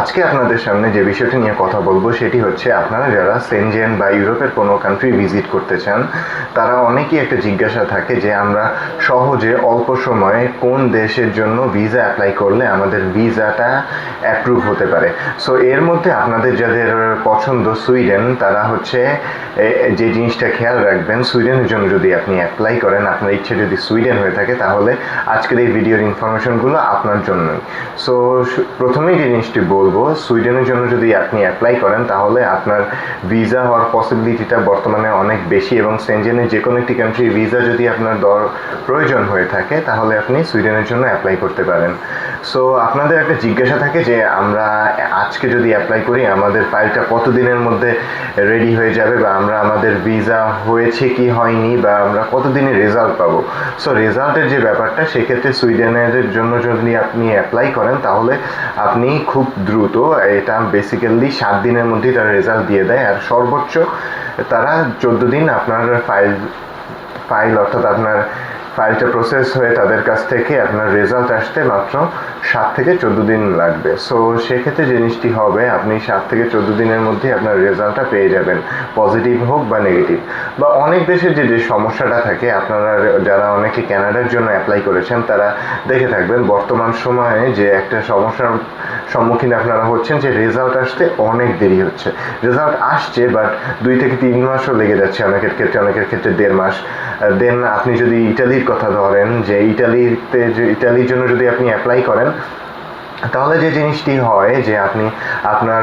আজকে আপনাদের সামনে যে বিষয়টি নিয়ে কথা বলব, সেটি হচ্ছে আপনারা যারা সেনজেন বা ইউরোপের কোনো কান্ট্রি ভিজিট করতে চান, তারা অনেকেই একটা জিজ্ঞাসা থাকে যে আমরা সহজে অল্প সময়ে কোন দেশের জন্য ভিসা অ্যাপ্লাই করলে আমাদের ভিসাটা অ্যাপ্রুভ হতে পারে। সো এর মধ্যে আপনাদের যাদের পছন্দ সুইডেন, তারা হচ্ছে যে জিনিসটা খেয়াল রাখবেন, সুইডেনের জন্য যদি আপনি অ্যাপ্লাই করেন, আপনার ইচ্ছে যদি সুইডেন হয়ে থাকে, তাহলে আজকের এই ভিডিওর ইনফরমেশনগুলো আপনার জন্যই। সো, প্রথমেই যে জিনিসটি বলব, সুইডেনের জন্য যদি আপনি অ্যাপ্লাই করেন, তাহলে আপনার ভিসা হওয়ার পসিবিলিটিটা বর্তমানে অনেক বেশি এবং সেনজেনের যে কোনো একটি কান্ট্রি ভিসা যদি আপনার দর, প্রয়োজন হয়ে থাকে, তাহলে আপনি সুইডেনের জন্য অ্যাপ্লাই করতে পারেন। সো আপনাদের একটা জিজ্ঞাসা থাকে যে আমরা আজকে যদি অ্যাপ্লাই করি, আমাদের ফাইলটা কতদিনের মধ্যে রেডি হয়ে যাবে বা আমরা আমাদের ভিসা হয়েছে কি হয়নি বা আমরা কতদিনে রেজাল্ট পাবো? সো রেজাল্টের যে ব্যাপারটা, সেক্ষেত্রে সুইডেনের জন্য যদি আপনি অ্যাপ্লাই করেন, তাহলে আপনি খুব দ্রুত এটা বেসিক্যালি সাত দিনের মধ্যেই তারা রেজাল্ট দিয়ে দেয়। আর সর্বোচ্চ তারা চোদ্দ দিন আপনার ফাইল ফাইল অর্থাৎ আপনার ফাইলটা প্রসেস হয়ে তাদের কাছ থেকে আপনার রেজাল্ট আসতে মাত্র সাত থেকে চোদ্দ দিন লাগবে। সো সেক্ষেত্রে জিনিসটি হবে, আপনি সাত থেকে চোদ্দ দিনের মধ্যে আপনার রেজাল্টটা পেয়ে যাবেন পজিটিভ হোক বা নেগেটিভ বা অনেক দেশের যে যে সমস্যাটা থাকে, আপনারা যারা অনেকে ক্যানাডার জন্য অ্যাপ্লাই করেছেন, তারা দেখে থাকবেন, বর্তমান সময়ে যে একটা সমস্যার সম্মুখীন আপনারা হচ্ছেন, যে রেজাল্ট আসতে অনেক দেরি হচ্ছে। রেজাল্ট আসছে বাট দুই থেকে তিন মাসও লেগে যাচ্ছে অনেকের ক্ষেত্রে অনেকের ক্ষেত্রে দেড় মাস। দেন আপনি যদি ইটালির কথা ধরেন, যে ইটালিতে যে, ইটালির জন্য যদি আপনি অ্যাপ্লাই করেন, তাহলে যে জিনিসটি হয় যে আপনি আপনার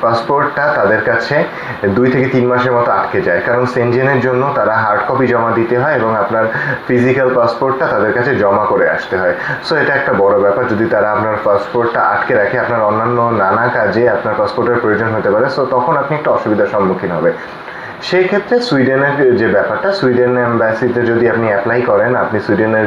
পাসপোর্টটা তাদের কাছে দুই থেকে তিন মাসের মতো আটকে যায়। কারণ সেনজেনের জন্য তারা হার্ড কপি জমা দিতে হয় এবং আপনার ফিজিক্যাল পাসপোর্টটা তাদের কাছে জমা করে আসতে হয়। সো এটা একটা বড় ব্যাপার। যদি তারা আপনার পাসপোর্টটা আটকে রাখে, আপনার অন্যান্য নানা কাজে আপনার পাসপোর্টের প্রয়োজন হতে পারে সো তখন আপনি একটা অসুবিধার সম্মুখীন হবে। সেই ক্ষেত্রে সুইডেনের যে ব্যাপারটা, সুইডেন এম্বাসিতে যদি আপনি অ্যাপ্লাই করেন, আপনি সুইডেনের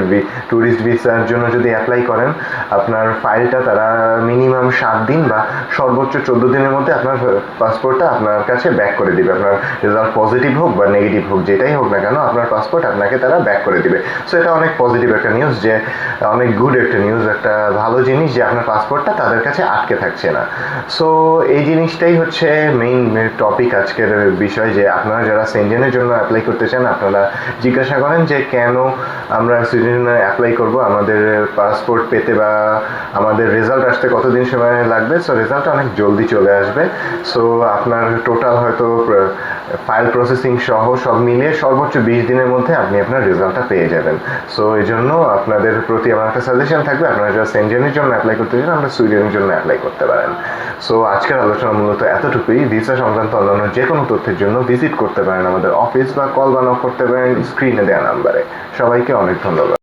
ট্যুরিস্ট ভিসার জন্য যদি অ্যাপ্লাই করেন, আপনার ফাইলটা তারা মিনিমাম সাত দিন বা সর্বোচ্চ চোদ্দ দিনের মধ্যে আপনার পাসপোর্টটা আপনার কাছে ব্যাক করে দিবে। আপনার রেজাল্ট পজিটিভ হোক বা নেগেটিভ হোক, যেটাই হোক না কেন, আপনার পাসপোর্ট আপনাকে তারা ব্যাক করে দিবে। সো এটা অনেক পজিটিভ একটা নিউজ যে, অনেক গুড একটা নিউজ একটা ভালো জিনিস যে আপনার পাসপোর্টটা তাদের কাছে আটকে থাকছে না। সো এই জিনিসটাই হচ্ছে মেইন টপিক আজকের বিষয় যে আপনারা যারা সেনজেনের জন্য অ্যাপ্লাই করতে চান, আপনারা জিজ্ঞাসা করেন যে কেন আমরা সুইডেনে অ্যাপ্লাই করব, আমাদের পাসপোর্ট পেতে বা আমাদের রেজাল্ট আসতে কতদিন সময় লাগবে। সো রেজাল্ট অনেক জলদি চলে আসবে। সো আপনার টোটাল হয়তো ফাইল প্রসেসিং সহ সব মিলিয়ে সর্বোচ্চ বিশ দিনের মধ্যে আপনি আপনার রেজাল্টটা পেয়ে যাবেন। সো এই জন্য আপনাদের প্রতি আমার একটা সাজেশন থাকবে, আপনারা যারা সেনজেনের জন্য অ্যাপ্লাই করতে চান, আমরা সুইডেনের জন্য অ্যাপ্লাই করতে পারেন। সো আজকের আলোচনা মূলত এতটুকুই। ভিসা সংক্রান্ত অন্যান্য যে কোনো তথ্যের জন্য ভিজিট করতে পারেন আমাদের অফিস বা কল বা নক করতে পারেন স্ক্রিনে দেওয়া নাম্বারে সবাইকে অনেক ধন্যবাদ।